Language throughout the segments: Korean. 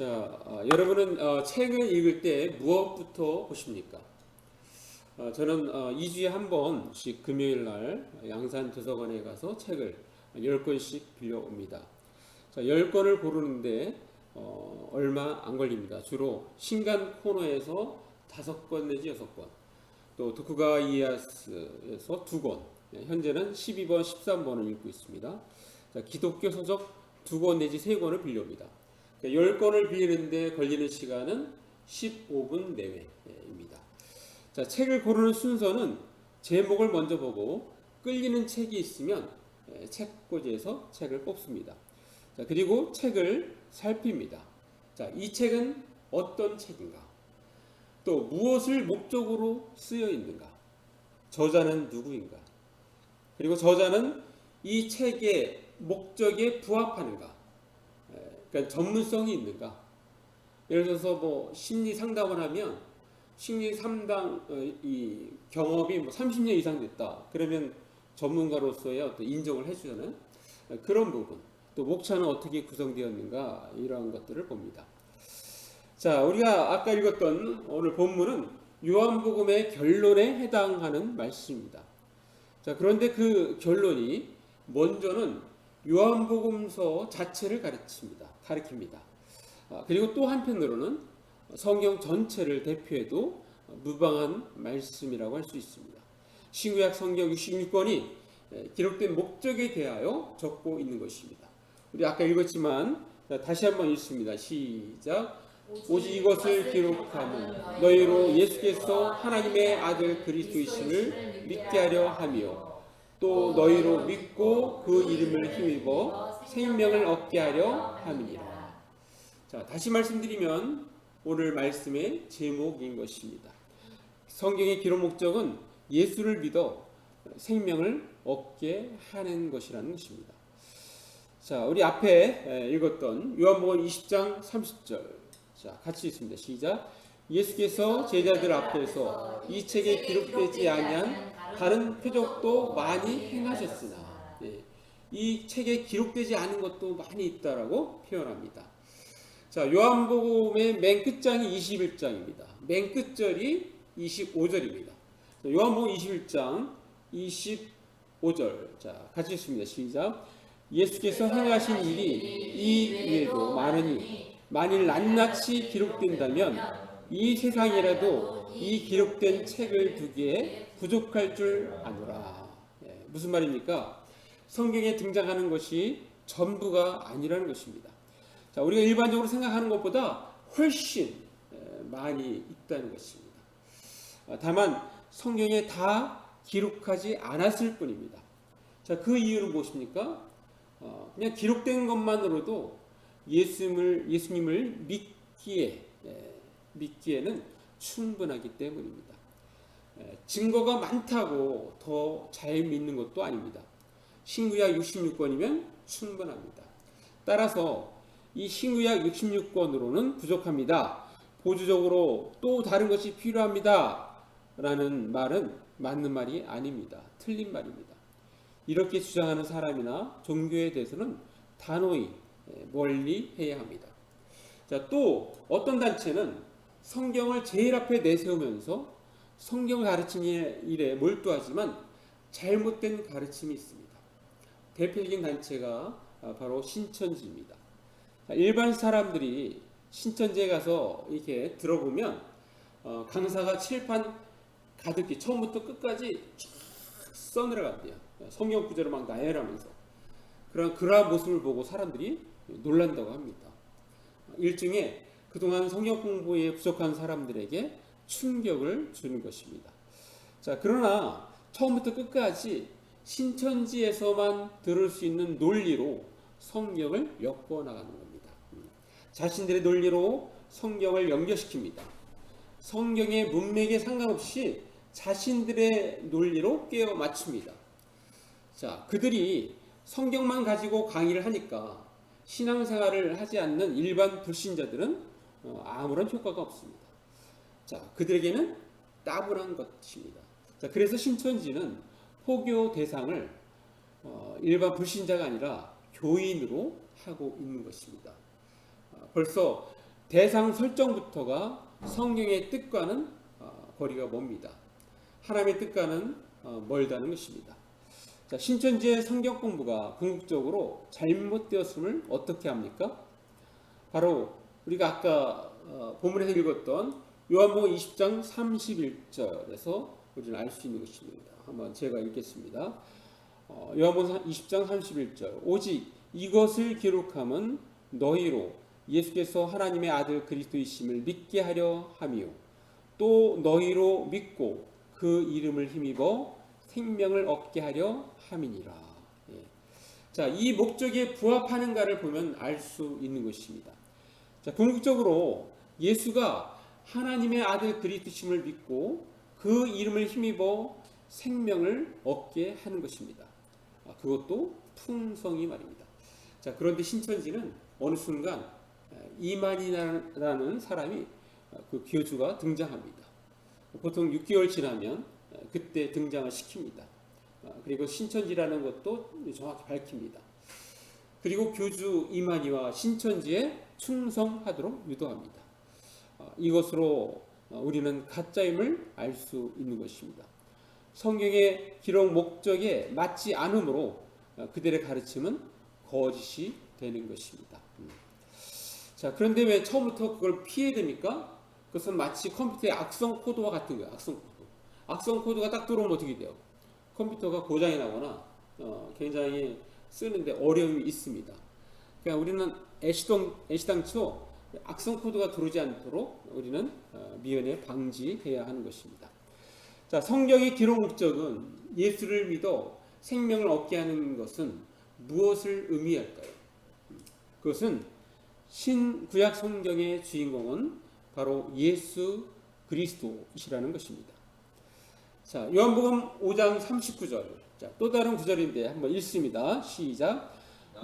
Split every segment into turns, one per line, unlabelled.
자, 어, 여러분은 어, 책을 읽을 때 무엇부터 보십니까? 어, 저는 어, 2주에 한 번씩 금요일 날 양산 도서관에 가서 책을 10권씩 빌려옵니다. 자, 10권을 고르는데 어, 얼마 안 걸립니다. 주로 신간 코너에서 5권 내지 6권, 또 도쿠가 이에야스에서 2권, 네, 현재는 12번, 13번을 읽고 있습니다. 자, 기독교 서적 2권 내지 3권을 빌려옵니다. 10권을 빌리는데 걸리는 시간은 15분 내외입니다. 자, 책을 고르는 순서는 제목을 먼저 보고 끌리는 책이 있으면 예, 책꽂이에서 책을 뽑습니다. 자, 그리고 책을 살핍니다. 자, 이 책은 어떤 책인가? 또 무엇을 목적으로 쓰여 있는가? 저자는 누구인가? 그리고 저자는 이 책의 목적에 부합하는가? 예, 그러니까 전문성이 있는가? 예를 들어서 뭐 심리 상담을 하면 심리 상담 어, 이 경험이 뭐 30년 이상 됐다. 그러면 전문가로서의 어떤 인정을 해주잖아요. 그런 부분. 또 목차는 어떻게 구성되었는가 이러한 것들을 봅니다. 자, 우리가 아까 읽었던 오늘 본문은 요한복음의 결론에 해당하는 말씀입니다. 자, 그런데 그 결론이 먼저는 요한복음서 자체를 가르칩니다. 가르칩니다. 아, 그리고 또 한편으로는 성경 전체를 대표해도 무방한 말씀이라고 할 수 있습니다. 신구약 성경 66권이 기록된 목적에 대하여 적고 있는 것입니다. 우리 아까 읽었지만 자, 다시 한번 읽습니다. 시작. 오직 이것을 기록함은 너희로 예수께서 하나님의 아들 그리스도이심을 믿게 하려 함이요 또 너희로 믿고 그 이름을 힘입어 생명을 얻게 하려 함이니라. 자, 다시 말씀드리면 오늘 말씀의 제목인 것입니다. 성경의 기록 목적은 예수를 믿어 생명을 얻게 하는 것이라는 것입니다. 자, 우리 앞에 읽었던 요한복음 20장 30절. 자, 같이 읽습니다. 시작. 예수께서 제자들 앞에서 이 책에 기록되지 아니한 다른 표적도 많이 행하셨으나 예, 이 책에 기록되지 않은 것도 많이 있다라고 표현합니다. 자, 요한복음의 맨 끝장이 21장입니다. 맨 끝절이 25절입니다. 요한복음 21장 25절. 자, 같이 읽습니다. 시작. 예수께서 행하신 일이 이 위에도 많으니 만일 낱낱이 기록된다면 이 세상이라도 이 기록된 책을 두기에 부족할 줄 아노라. 예, 무슨 말입니까? 성경에 등장하는 것이 전부가 아니라는 것입니다. 자, 우리가 일반적으로 생각하는 것보다 훨씬 예, 많이 있다는 것입니다. 아, 다만 성경에 다 기록하지 않았을 뿐입니다. 자, 그 이유는 무엇입니까? 어, 그냥 기록된 것만으로도 예수님을 예수님을 믿기에 예, 믿기에는 충분하기 때문입니다. 예, 증거가 많다고 더 잘 믿는 것도 아닙니다. 신구약 66권이면 충분합니다. 따라서 이 신구약 66권으로는 부족합니다. 보조적으로 또 다른 것이 필요합니다. 라는 말은 맞는 말이 아닙니다. 틀린 말입니다. 이렇게 주장하는 사람이나 종교에 대해서는 단호히 멀리 해야 합니다. 자, 또 어떤 단체는 성경을 제일 앞에 내세우면서 성경을 가르치는 일에 몰두하지만 잘못된 가르침이 있습니다. 대표적인 단체가 바로 신천지입니다. 일반 사람들이 신천지에 가서 이렇게 들어보면 어, 강사가 칠판 가득히 처음부터 끝까지 쫙 써내려간대요. 성경 구절을 막 나열하면서 그런 그러한 모습을 보고 사람들이 놀란다고 합니다. 일종의 그동안 성경 공부에 부족한 사람들에게 충격을 주는 것입니다. 자, 그러나 처음부터 끝까지 신천지에서만 들을 수 있는 논리로 성경을 엮어 나가는 겁니다. 자신들의 논리로 성경을 연결시킵니다. 성경의 문맥에 상관없이 자신들의 논리로 깨어 맞춥니다. 자, 그들이 성경만 가지고 강의를 하니까 신앙생활을 하지 않는 일반 불신자들은 어, 아무런 효과가 없습니다. 자, 그들에게는 따분한 것입니다. 자, 그래서 신천지는 포교 대상을 어, 일반 불신자가 아니라 교인으로 하고 있는 것입니다. 어, 벌써 대상 설정부터가 성경의 뜻과는 어, 거리가 멉니다. 하나님의 뜻과는 어, 멀다는 것입니다. 자, 신천지의 성경 공부가 궁극적으로 잘못되었음을 어떻게 합니까? 바로 우리가 아까 어, 본문에서 읽었던 요한복음 20장 31절에서 우리는 알 수 있는 것입니다. 한번 제가 읽겠습니다. 어, 요한복음 20장 31절 오직 이것을 기록함은 너희로 예수께서 하나님의 아들 그리스도이심을 믿게 하려 함이요 또 너희로 믿고 그 이름을 힘입어 생명을 얻게 하려 함이니라. 예. 자, 이 목적에 부합하는가를 보면 알 수 있는 것입니다. 자, 궁극적으로 예수가 하나님의 아들 그리스도심을 믿고 그 이름을 힘입어 생명을 얻게 하는 것입니다. 아, 그것도 풍성이 말입니다. 자, 그런데 신천지는 어느 순간 이만이라는 사람이 그 교주가 등장합니다. 보통 6개월 지나면 그때 등장을 시킵니다. 아, 그리고 신천지라는 것도 정확히 밝힙니다. 그리고 교주 이만희와 신천지에 충성하도록 유도합니다. 아, 이것으로 우리는 가짜임을 알 수 있는 것입니다. 성경의 기록 목적에 맞지 않으므로 그들의 가르침은 거짓이 되는 것입니다. 음. 자, 그런데 왜 처음부터 그걸 피해야 됩니까? 그것은 마치 컴퓨터의 악성 코드와 같은 거예요. 악성 코드. 악성 코드가 딱 들어오면 어떻게 돼요? 컴퓨터가 고장이 나거나 어, 굉장히 쓰는데 어려움이 있습니다. 그러니까 우리는 애시동, 애시당초 악성 코드가 들어오지 않도록 우리는 어, 미연에 방지해야 하는 것입니다. 자, 성경의 기록 목적은 예수를 믿어 생명을 얻게 하는 것은 무엇을 의미할까요? 그것은 신구약 성경의 주인공은 바로 예수 그리스도이시라는 것입니다. 자, 요한복음 5장 39절. 자, 또 다른 구절인데 한번 읽습니다. 시작.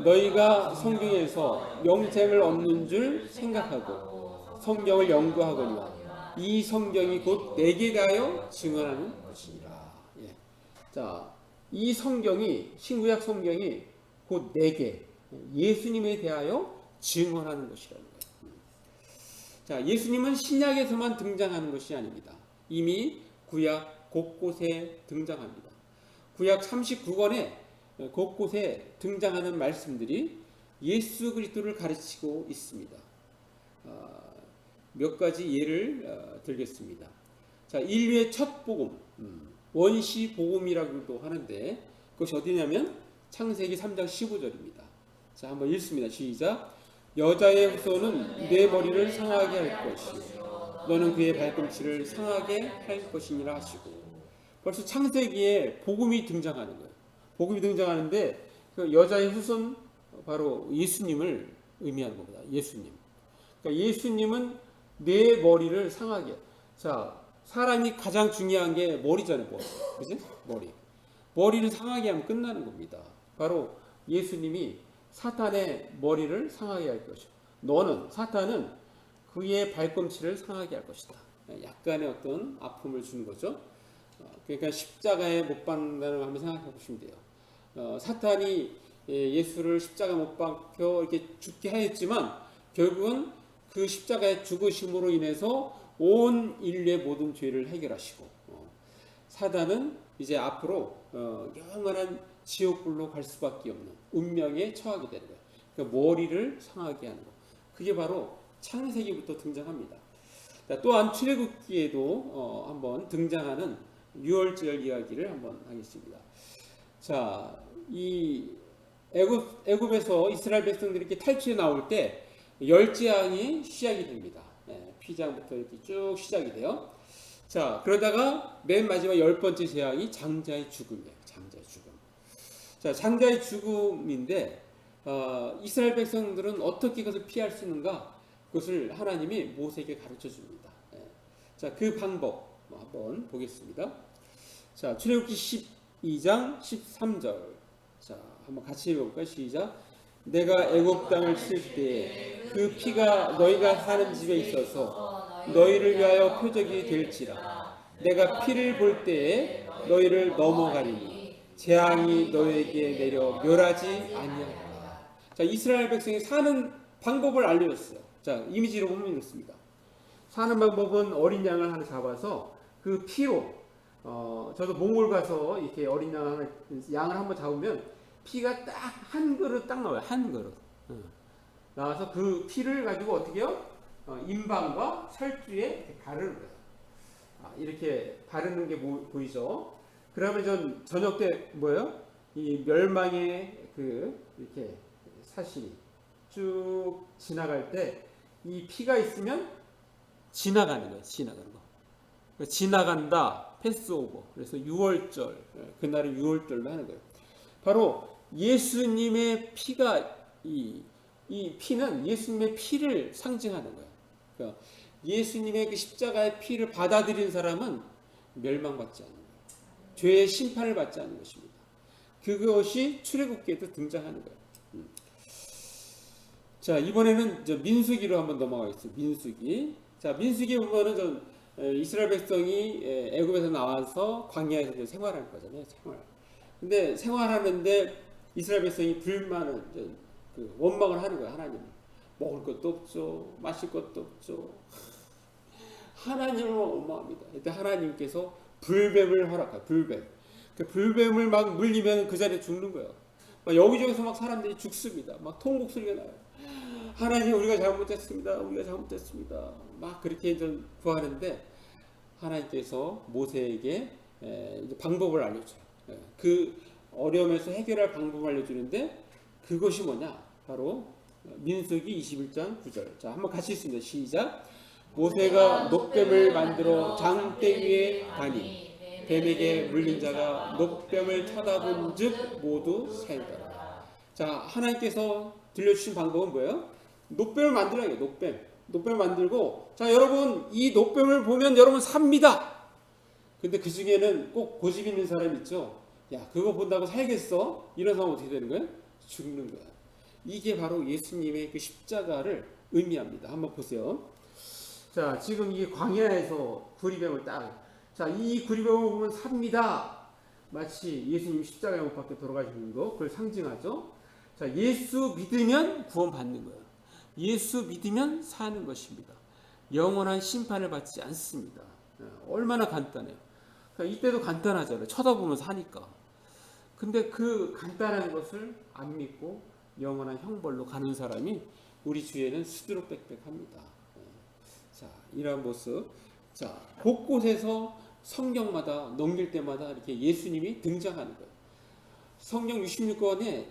너희가 성경에서 영생을 얻는 줄 생각하고 성경을 연구하거니와 이 성경이 곧 내게 대하여 증언하는 것이니라. 예. 자, 이 성경이 신구약 성경이 곧 내게 예수님에 대하여 증언하는 것이라는 거예요. 자, 예수님은 신약에서만 등장하는 것이 아닙니다. 이미 구약 곳곳에 등장합니다. 구약 39권에 곳곳에 등장하는 말씀들이 예수 그리스도를 가르치고 있습니다. 아, 몇 가지 예를 어, 들겠습니다. 자, 인류의 첫 복음, 음, 원시 복음이라고도 하는데 그것이 어디냐면 창세기 3장 15절입니다. 자, 한번 읽습니다. 시작. 여자의 후손은 내 머리를 상하게 할 것이요 너는 그의 발꿈치를 상하게 할 것이니라 하시고 벌써 창세기에 복음이 등장하는 거예요. 복음이 등장하는데 그 여자의 후손 바로 예수님을 의미하는 겁니다. 예수님. 그러니까 예수님은 내 머리를 상하게. 자, 사람이 가장 중요한 게 머리잖아요, 머리. 그지? 머리. 머리를 상하게 하면 끝나는 겁니다. 바로 예수님이 사탄의 머리를 상하게 할 것이요. 너는, 사탄은 그의 발꿈치를 상하게 할 것이다. 약간의 어떤 아픔을 주는 거죠. 그러니까 십자가에 못 박는다는 걸 한번 생각해 보시면 돼요. 어, 사탄이 예, 예수를 십자가 못 박혀 이렇게 죽게 하였지만 결국은 그 십자가의 죽으심으로 인해서 온 인류의 모든 죄를 해결하시고 어, 사단은 이제 앞으로 어, 영원한 지옥불로 갈 수밖에 없는 운명에 처하게 되는 거예요. 그러니까 머리를 상하게 하는 거. 그게 바로 창세기부터 등장합니다. 또한 출애굽기에도 어, 한번 등장하는 유월절 이야기를 한번 하겠습니다. 자, 이 애굽 애굽에서 이스라엘 백성들이 이렇게 탈출해 나올 때 열재앙이 시작이 됩니다. 네, 피장부터 이렇게 쭉 시작이 돼요. 자, 그러다가 맨 마지막 열 번째 재앙이 장자의 죽음이에요. 장자의 죽음. 자, 장자의 죽음인데 어, 이스라엘 백성들은 어떻게 그것을 피할 수 있는가? 그것을 하나님이 모세에게 가르쳐 줍니다. 네. 자, 그 방법 한번 보겠습니다. 자, 출애굽기 12장 13절. 자, 한번 같이 읽어볼까요? 시작. 내가 애굽 땅을 칠때그 피가 너희가 사는 집에 있어서 너희를 위하여 표적이 될지라. 내가 피를 볼 때에 너희를 넘어가리니 재앙이 너희에게 내려 멸하지 아니하리라. 자, 이스라엘 백성이 사는 방법을 알려줬어요. 자, 이미지로 보면 이렇습니다. 사는 방법은 어린 양을 하나 잡아서 그 피로 어, 저도 몽골 가서 이렇게 어린 양 하나, 양을 한번 잡으면 피가 딱 한 그릇 딱 나와요. 한 그릇. 어. 나와서 그 피를 가지고 어떻게 해요? 어, 인방과 살주에 가르는 거예요. 아, 이렇게 바르는 게 보, 보이죠? 그러면 전 저녁 때 뭐예요? 이 멸망의 그 이렇게 사실이 쭉 지나갈 때 이 피가 있으면 지나가는 거예요. 지나가는 거. 지나간다. 패스오버. 그래서 6월절. 그날을 6월절로 하는 거예요. 바로 예수님의 피가 이, 이 피는 예수님의 피를 상징하는 거예요. 그러니까 예수님의 그 십자가의 피를 받아들인 사람은 멸망받지 않는 거예요. 죄의 심판을 받지 않는 것입니다. 그것이 출애굽기에도 등장하는 거예요. 음. 자 이번에는 저 민수기로 한번 넘어가겠습니다. 민수기. 자 민수기 보면은 좀 에, 이스라엘 백성이 에, 애굽에서 나와서 광야에서 생활할 거잖아요. 생활. 근데 생활하는데 이스라엘 백성이 불만을 그 원망을 하는 거예요. 하나님. 먹을 것도 없죠. 마실 것도 없죠. 하나님을 원망합니다. 그때 하나님께서 불뱀을 허락하. 불뱀. 그 불뱀을 막 물리면 그 자리에 죽는 거예요. 막 여기저기서 막 사람들이 죽습니다. 막 통곡 소리가 나요. 하나님 우리가 잘못했습니다. 우리가 잘못했습니다. 막 그렇게 좀 구하는데 하나님께서 모세에게 방법을 알려줘요. 예, 그 어려움에서 해결할 방법을 알려주는데 그것이 뭐냐? 바로 민수기 21장 9절. 자, 한번 같이 읽습니다. 시작. 모세가 녹뱀을 만들어 장대 위에 가니 뱀에게 물린 자가 녹뱀을 쳐다본 즉 모두 살더라. 자, 하나님께서 들려주신 방법은 뭐예요? 녹뱀을 만들어야 해요. 녹뱀. 녹뱀을 만들고 자, 여러분 이 녹뱀을 보면 여러분 삽니다. 근데 그 중에는 꼭 고집 있는 사람 있죠. 야, 그거 본다고 살겠어? 이런 상황 어떻게 되는 거예요? 죽는 거야. 이게 바로 예수님의 그 십자가를 의미합니다. 한번 보세요. 자, 지금 이 광야에서 구리뱀을 딱, 자, 이 구리뱀을 보면 삽니다. 마치 예수님 십자가에 못 박혀 돌아가시는 거, 그걸 상징하죠. 자, 예수 믿으면 구원받는 거예요. 예수 믿으면 사는 것입니다. 영원한 심판을 받지 않습니다. 얼마나 간단해요. 그러니까 이때도 간단하잖아요. 쳐다보면서 하니까. 근데 그 간단한 것을 안 믿고 영원한 형벌로 가는 사람이 우리 주위에는 수두룩빽빽합니다. 자, 이러한 모습. 자, 곳곳에서 성경마다 넘길 때마다 이렇게 예수님이 등장하는 거예요. 성경 66권의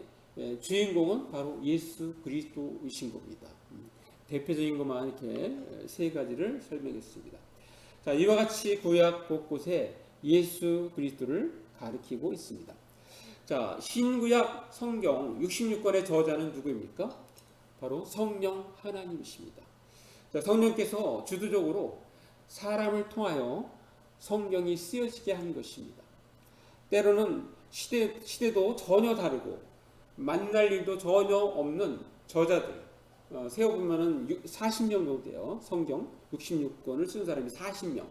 주인공은 바로 예수 그리스도이신 겁니다. 음, 대표적인 것만 이렇게 세 가지를 설명했습니다. 자, 이와 같이 구약 곳곳에 예수 그리스도를 가리키고 있습니다. 자, 신구약 성경 66권의 저자는 누구입니까? 바로 성령 하나님이십니다. 자, 성령께서 주도적으로 사람을 통하여 성경이 쓰여지게 한 것입니다. 때로는 시대, 시대도 전혀 다르고 만날 일도 전혀 없는 저자들 어, 세어보면은 40명 정도 돼요. 성경 66권을 쓴 사람이 40명.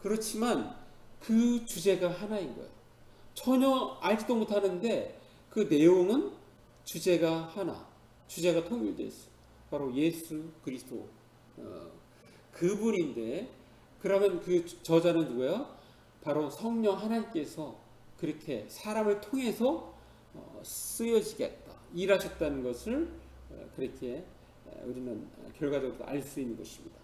그렇지만 그 주제가 하나인 거예요. 전혀 알지도 못하는데 그 내용은 주제가 하나, 주제가 통일되어 있어요. 바로 예수 그리스도 어, 그분인데 그러면 그 저자는 누구예요? 바로 성령 하나님께서 그렇게 사람을 통해서 어, 쓰여지겠다 일하셨다는 것을 어, 그렇게 우리는 결과적으로 알 수 있는 것입니다.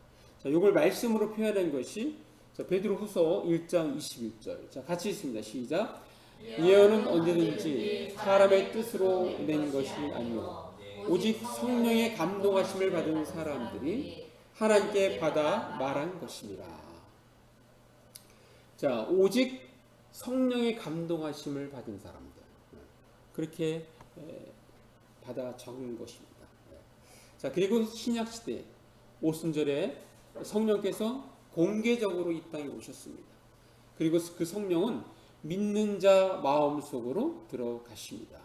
자, 이걸 말씀으로 표현한 것이 자, 베드로 후서 1장 21절. 자, 같이 있습니다. 시작. 예언은 언제든지 사람의 뜻으로 낸 것이 아니요 오직 성령의 감동하심을 받은 사람들이 하나님께 받아 말한 것입니다. 자, 오직 성령의 감동하심을 받은 사람들. 그렇게 받아 적은 것입니다. 자, 그리고 신약 시대 오순절에 성령께서 공개적으로 이 땅에 오셨습니다. 그리고 그 성령은 믿는 자 마음 속으로 들어가십니다.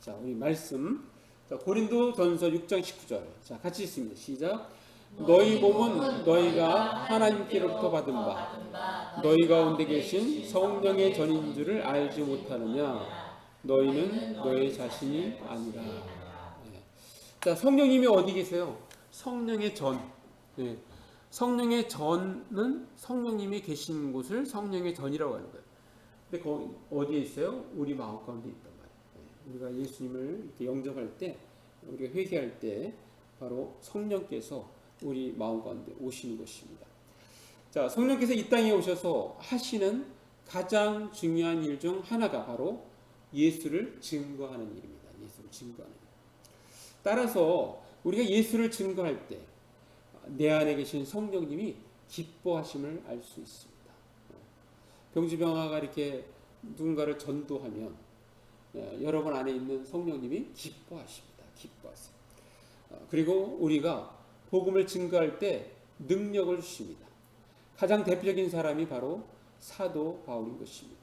자, 우리 말씀. 자, 고린도 전서 6장 19절. 자, 같이 있습니다. 시작. 너희 몸은 너희가 하나님께로부터 받은 바 너희 가운데 계신 성령의 전인 줄을 알지 못하느냐 너희는 너희 자신이 아니라 네. 자 성령님이 어디 계세요? 성령의 전. 예. 성령의 전은 성령님이 계신 곳을 성령의 전이라고 하는 거예요. 근데 거 어디에 있어요? 우리 마음 가운데 있단 말이에요. 예. 우리가 예수님을 이렇게 영접할 때, 우리가 회개할 때 바로 성령께서 우리 마음 가운데 오시는 것입니다. 자, 성령께서 이 땅에 오셔서 하시는 가장 중요한 일 중 하나가 바로 예수를 증거하는 일입니다. 예수를 증거하는 일. 따라서 우리가 예수를 증거할 때 내 안에 계신 성령님이 기뻐하심을 알 수 있습니다. 병주병화가 이렇게 누군가를 전도하면 예, 여러분 안에 있는 성령님이 기뻐하십니다. 기뻐하세요. 어, 그리고 우리가 복음을 증거할 때 능력을 주십니다. 가장 대표적인 사람이 바로 사도 바울인 것입니다.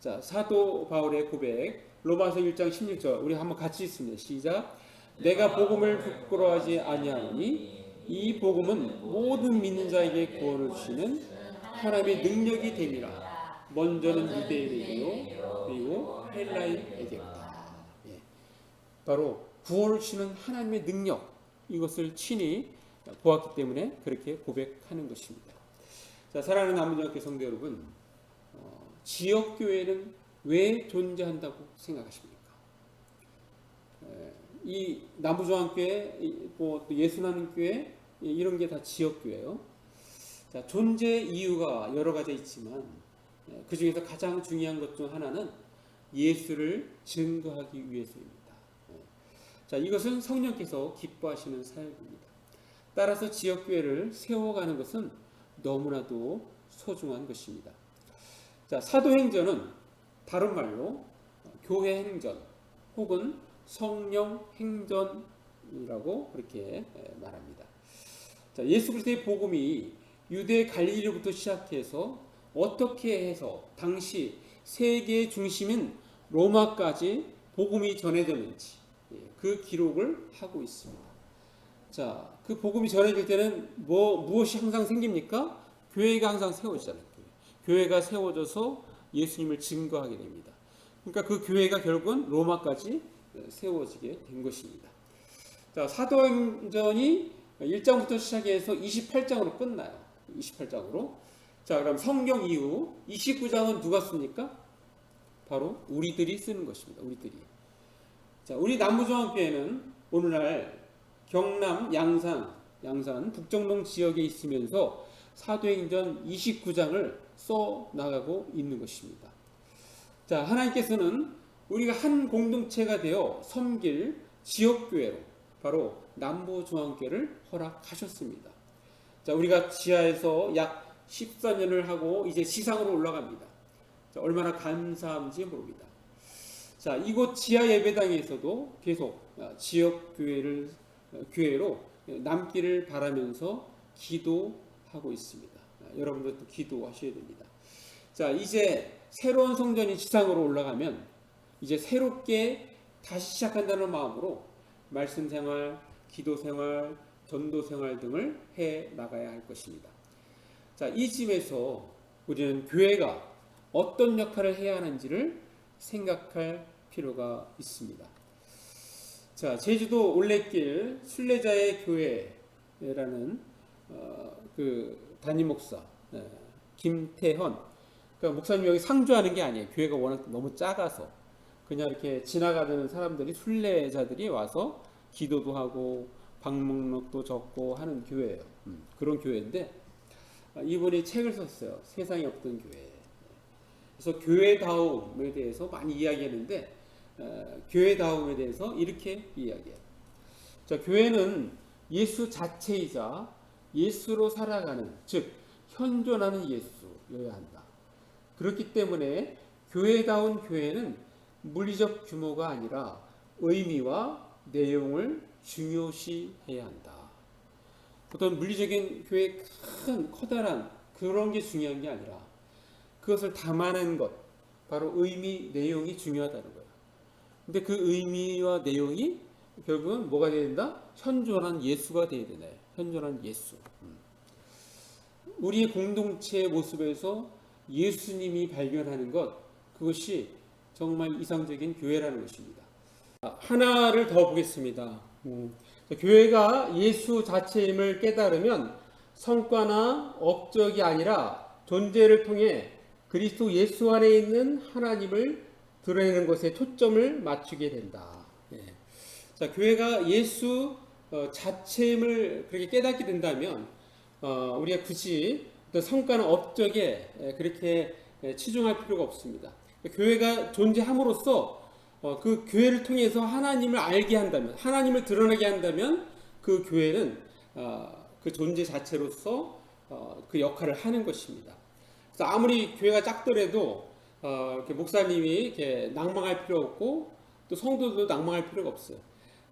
자, 사도 바울의 고백 로마서 1장 16절 우리 한번 같이 읽습니다. 시작. 내가 복음을 부끄러워하지 아니하노니 이 복음은 모든 믿는 자에게 구원을 주시는 하나님의 능력이 됨이라. 먼저는 유대인에게요 그리고 헬라인에게로다. 예. 바로 구원을 주시는 하나님의 능력 이것을 친히 보았기 때문에 그렇게 고백하는 것입니다. 자, 사랑하는 남문중학교 성도 여러분, 어, 지역 교회는 왜 존재한다고 생각하십니까? 에, 이 남부중앙교회, 이, 뭐 예수나는 교회 이- 이런 게 다 지역 교회예요. 자, 존재 이유가 여러 가지 있지만 에, 그 중에서 가장 중요한 것 중 하나는 예수를 증거하기 위해서입니다. 에, 자, 이것은 성령께서 기뻐하시는 사역입니다. 따라서 지역 교회를 세워가는 것은 너무나도 소중한 것입니다. 자, 사도행전은 다른 말로 교회 행전 혹은 성령 행전이라고 그렇게 말합니다. 자, 예수 그리스도의 복음이 유대 갈릴리부터 시작해서 어떻게 해서 당시 세계의 중심인 로마까지 복음이 전해졌는지 예, 그 기록을 하고 있습니다. 자, 그 복음이 전해질 때는 뭐 무엇이 항상 생깁니까? 교회가 항상 세워지잖아요. 교회. 가 세워져서 예수님을 증거하게 됩니다. 그러니까 그 교회가 결국은 로마까지 세워지게 된 것입니다. 자, 사도행전이 1장부터 시작해서 28장으로 끝나요. 28장으로. 자, 그럼 성경 이후 29장은 누가 씁니까? 바로 우리들이 쓰는 것입니다. 우리들이. 자, 우리 남부중앙교회는 오늘날 경남 양산, 양산 북정동 지역에 있으면서 사도행전 29장을 써 나가고 있는 것입니다. 자, 하나님께서는 우리가 한 공동체가 되어 섬길 지역교회로 바로 남부중앙교회를 허락하셨습니다. 자, 우리가 지하에서 약 14년을 하고 이제 지상으로 올라갑니다. 자, 얼마나 감사한지 모릅니다. 자, 이곳 지하 예배당에서도 계속 지역 교회를 교회로 남기를 바라면서 기도하고 있습니다. 여러분들도 기도하셔야 됩니다. 자, 이제 새로운 성전이 지상으로 올라가면 이제 새롭게 다시 시작한다는 마음으로 말씀 생활, 기도 생활, 전도 생활 등을 해 나가야 할 것입니다. 자, 이쯤에서 우리는 교회가 어떤 역할을 해야 하는지를 생각할 필요가 있습니다. 자, 제주도 올레길 순례자의 교회라는 어, 그 담임 목사 네, 김태헌 그러니까 목사님 여기 상주하는 게 아니에요. 교회가 워낙 너무 작아서 그냥 이렇게 지나가는 사람들이 순례자들이 와서 기도도 하고 방문록도 적고 하는 교회예요. 음, 그런 교회인데 아, 이분이 책을 썼어요. 세상에 없던 교회. 그래서 교회다움에 대해서 많이 이야기했는데 어, 교회다움에 대해서 이렇게 이야기해요. 자, 교회는 예수 자체이자 예수로 살아가는 즉 현존하는 예수여야 한다. 그렇기 때문에 교회다운 교회는 물리적 규모가 아니라 의미와 내용을 중요시해야 한다. 어떤 물리적인 교회 큰 커다란 그런 게 중요한 게 아니라 그것을 담아낸 것 바로 의미 내용이 중요하다는 거예요. 근데 그 의미와 내용이 결국은 뭐가 돼야 된다? 현존한 예수가 돼야 되네. 현존한 예수. 음. 우리의 공동체의 모습에서 예수님이 발견하는 것 그것이 정말 이상적인 교회라는 것입니다. 아, 하나를 더 보겠습니다. 음, 자, 교회가 예수 자체임을 깨달으면 성과나 업적이 아니라 존재를 통해 그리스도 예수 안에 있는 하나님을 드러내는 것에 초점을 맞추게 된다. 예. 자, 교회가 예수 어, 자체임을 그렇게 깨닫게 된다면 어, 우리가 굳이 성과나 업적에 에, 그렇게 에, 치중할 필요가 없습니다. 교회가 존재함으로써 어, 그 교회를 통해서 하나님을 알게 한다면, 하나님을 드러나게 한다면 그 교회는 어, 그 존재 자체로서 어, 그 역할을 하는 것입니다. 그래서 아무리 교회가 작더라도 어, 목사님이 이렇게 낭망할 필요 없고 또 성도도 낭망할 필요가 없어요.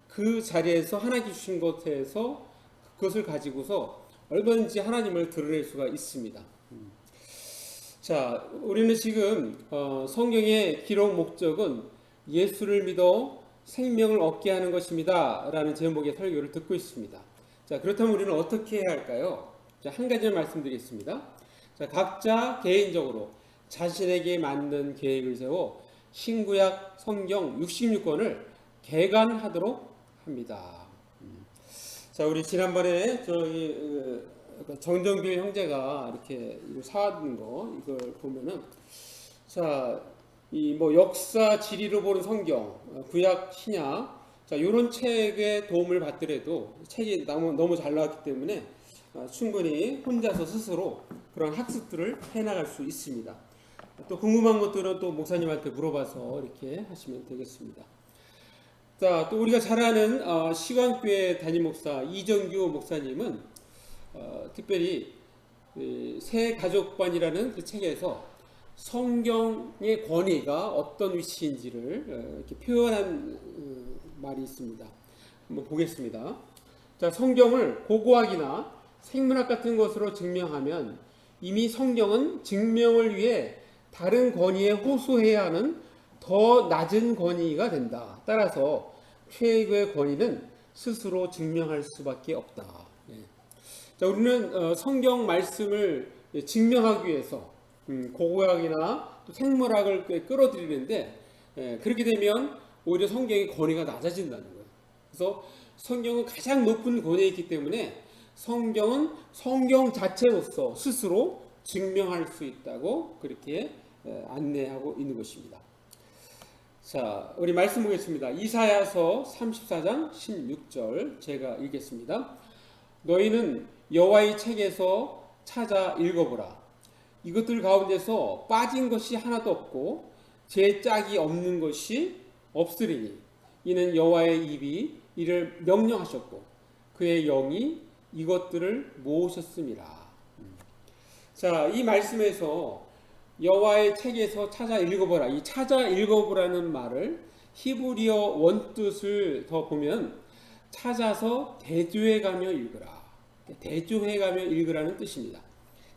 그 자리에서 하나님 주신 것에서 그것을 가지고서 얼마든지 하나님을 드러낼 수가 있습니다. 음. 자, 우리는 지금 어, 성경의 기록 목적은 예수를 믿어 생명을 얻게 하는 것입니다. 라는 제목의 설교를 듣고 있습니다. 자, 그렇다면 우리는 어떻게 해야 할까요? 자, 한 가지를 말씀드리겠습니다. 자, 각자 개인적으로 자신에게 맞는 계획을 세워 신구약 성경 66권을 개관하도록 합니다. 음. 자, 우리 지난번에 저희 어, 정정길 형제가 이렇게 사왔던 거 이걸 보면은 자, 이 뭐 역사 지리로 보는 성경, 어, 구약 신약 자, 이런 책의 도움을 받더라도 책이 너무 너무 잘 나왔기 때문에 어, 충분히 혼자서 스스로 그런 학습들을 해나갈 수 있습니다. 또 궁금한 것들은 또 목사님한테 물어봐서 이렇게 하시면 되겠습니다. 자, 또 우리가 잘 아는 어, 시간교회 담임 목사 이정규 목사님은 어, 특별히 그새 가족반이라는 그 책에서 성경의 권위가 어떤 위치인지를 어, 이렇게 표현한 어, 말이 있습니다. 한번 보겠습니다. 자, 성경을 고고학이나 생문학 같은 것으로 증명하면 이미 성경은 증명을 위해 다른 권위에 호소해야 하는 더 낮은 권위가 된다. 따라서 최고의 권위는 스스로 증명할 수밖에 없다. 예. 자, 우리는 어, 성경 말씀을 증명하기 위해서 음, 고고학이나 또 생물학을 끌어들이는데 예, 그렇게 되면 오히려 성경의 권위가 낮아진다는 거예요. 그래서 성경은 가장 높은 권위에 있기 때문에 성경은 성경 자체로서 스스로 증명할 수 있다고 그렇게 안내하고 있는 것입니다. 자, 우리 말씀 보겠습니다. 이사야서 34장 16절 제가 읽겠습니다. 너희는 여호와의 책에서 찾아 읽어보라. 이것들 가운데서 빠진 것이 하나도 없고 제 짝이 없는 것이 없으리니 이는 여호와의 입이 이를 명령하셨고 그의 영이 이것들을 모으셨습니다. 자, 이 말씀에서 여호와의 책에서 찾아 읽어보라. 이 찾아 읽어보라는 말을 히브리어 원뜻을 더 보면 찾아서 대조해 가며 읽으라. 대조해 가며 읽으라는 뜻입니다.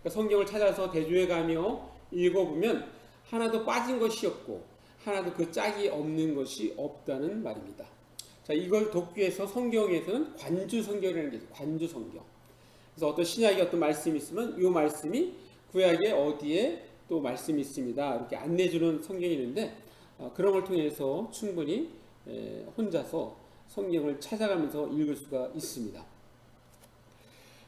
그러니까 성경을 찾아서 대조해 가며 읽어보면 하나도 빠진 것이 없고 하나도 그 짝이 없는 것이 없다는 말입니다. 자, 이걸 돕기 위해서 성경에서는 관주 성경이라는 게 있어요. 관주 성경. 그래서 어떤 신약에 어떤 말씀이 있으면 이 말씀이 구약에 어디에 또 말씀이 있습니다. 이렇게 안내주는 성경이 있는데 어, 그런 걸 통해서 충분히 에, 혼자서 성경을 찾아가면서 읽을 수가 있습니다.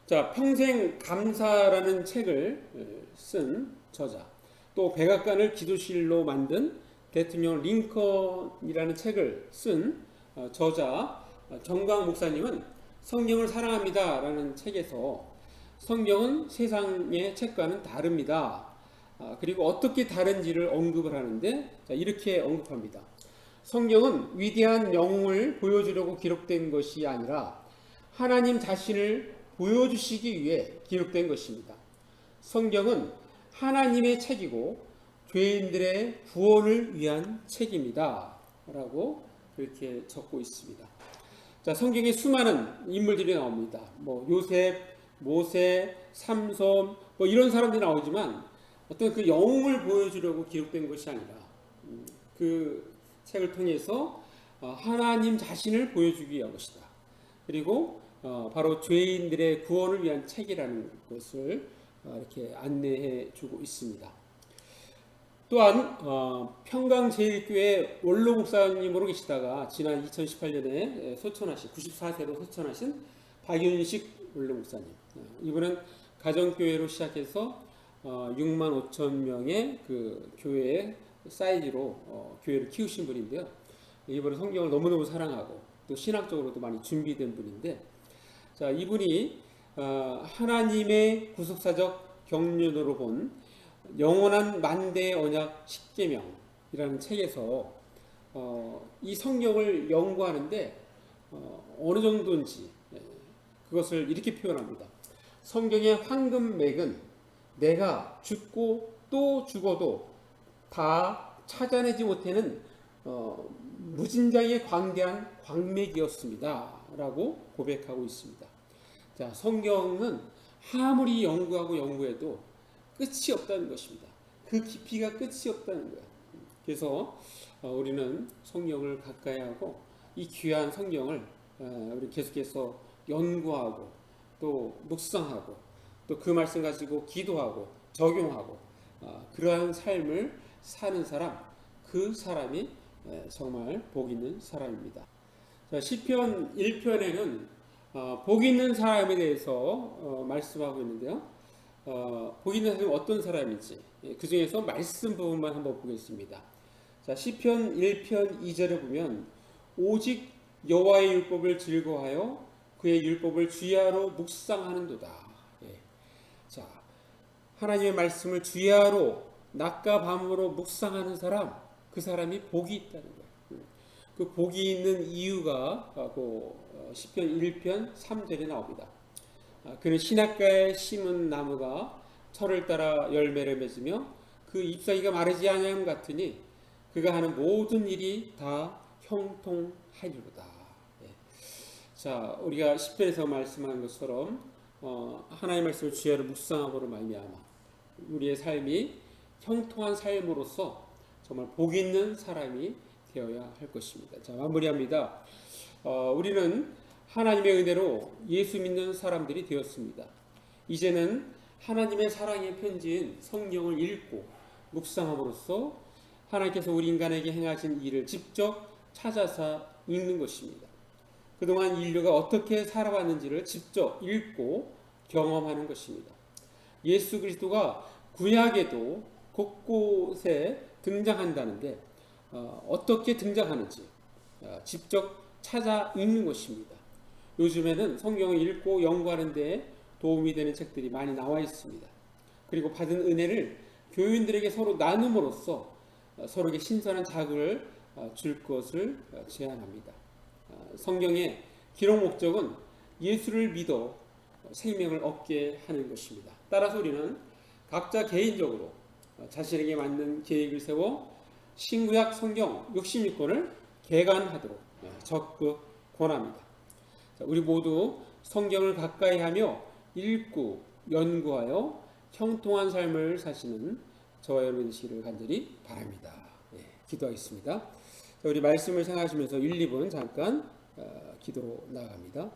자, 평생 감사라는 책을 쓴 저자, 또 백악관을 기도실로 만든 대통령 링컨이라는 책을 쓴 어, 저자 어, 정광 목사님은 성경을 사랑합니다라는 책에서 성경은 세상의 책과는 다릅니다. 아, 그리고 어떻게 다른지를 언급을 하는데 이렇게 언급합니다. 성경은 위대한 영웅을 보여주려고 기록된 것이 아니라 하나님 자신을 보여주시기 위해 기록된 것입니다. 성경은 하나님의 책이고 죄인들의 구원을 위한 책입니다. 라고 그렇게 적고 있습니다. 자, 성경에 수많은 인물들이 나옵니다. 뭐 요셉, 모세, 삼손 뭐 이런 사람들이 나오지만 어떤 그 영웅을 보여주려고 기록된 것이 아니라 음, 그 책을 통해서 어, 하나님 자신을 보여주기 위한 것이다. 그리고 어, 바로 죄인들의 구원을 위한 책이라는 것을 어, 이렇게 안내해 주고 있습니다. 또한 어, 평강제일교회 원로 목사님으로 계시다가 지난 2018년에 소천하신 94세로 소천하신 박윤식 원로 목사님. 어, 이분은 가정교회로 시작해서 어, 6만 5천 명의 그 교회 사이즈로 어, 교회를 키우신 분인데요. 이분은 성경을 너무너무 사랑하고 또 신학적으로도 많이 준비된 분인데 자 이분이 어, 하나님의 구속사적 경륜으로 본 영원한 만대의 언약 10계명이라는 책에서 어, 이 성경을 연구하는데 어, 어느 정도인지 예, 그것을 이렇게 표현합니다. 성경의 황금맥은 내가 죽고 또 죽어도 다 찾아내지 못하는 어, 무진장의 광대한 광맥이었습니다 라고 고백하고 있습니다. 자, 성경은 아무리 연구하고 연구해도 끝이 없다는 것입니다. 그 깊이가 끝이 없다는 거야. 그래서 어, 우리는 성경을 가까이 하고 이 귀한 성경을 어, 우리 계속해서 연구하고 또 묵상하고 또 그 말씀 가지고 기도하고 적용하고 어, 그러한 삶을 사는 사람 그 사람이 에, 정말 복 있는 사람입니다. 자, 시편 1편에는 어, 복 있는 사람에 대해서 어, 말씀하고 있는데요. 어, 복 있는 사람이 어떤 사람인지 예, 그 중에서 말씀 부분만 한번 보겠습니다. 자, 시편 1편 2절에 보면 오직 여호와의 율법을 즐거워하여 그의 율법을 주야로 묵상하는도다. 예. 자, 하나님의 말씀을 주야로 낮과 밤으로 묵상하는 사람, 그 사람이 복이 있다는 거예요. 음. 그 복이 있는 이유가 어, 그 어, 시편 1편 3절에 나옵니다. 아, 그는 신학가에 심은 나무가 철을 따라 열매를 맺으며 그 잎사귀가 마르지 아니함 같으니 그가 하는 모든 일이 다 형통하리로다. 예. 자, 우리가 10편에서 말씀한 것처럼 어, 하나님의 말씀을 주야로 묵상함으로 말미암아 우리의 삶이 형통한 삶으로서 정말 복 있는 사람이 되어야 할 것입니다. 자, 마무리합니다. 어, 우리는 하나님의 은혜로 예수 믿는 사람들이 되었습니다. 이제는 하나님의 사랑의 편지인 성경을 읽고 묵상함으로써 하나님께서 우리 인간에게 행하신 일을 직접 찾아서 읽는 것입니다. 그동안 인류가 어떻게 살아왔는지를 직접 읽고 경험하는 것입니다. 예수 그리스도가 구약에도 곳곳에 등장한다는데 어, 떻게 등장하는지 어, 직접 찾아 읽는 것입니다. 요즘에는 성경을 읽고 연구하는 데 도움이 되는 책들이 많이 나와 있습니다. 그리고 받은 은혜를 교인들에게 서로 나눔으로써 어, 서로에게 신선한 자극을 어, 줄 것을 어, 제안합니다. 성경의 기록 목적은 예수를 믿어 생명을 얻게 하는 것입니다. 따라서 우리는 각자 개인적으로 자신에게 맞는 계획을 세워 신구약 성경 66권을 개관하도록 적극 권합니다. 우리 모두 성경을 가까이 하며 읽고 연구하여 형통한 삶을 사시는 저와 여러분 되시기를 간절히 바랍니다. 예, 기도하겠습니다. 우리 말씀을 생각하시면서 1, 2분 잠깐 어, 기도로 나갑니다.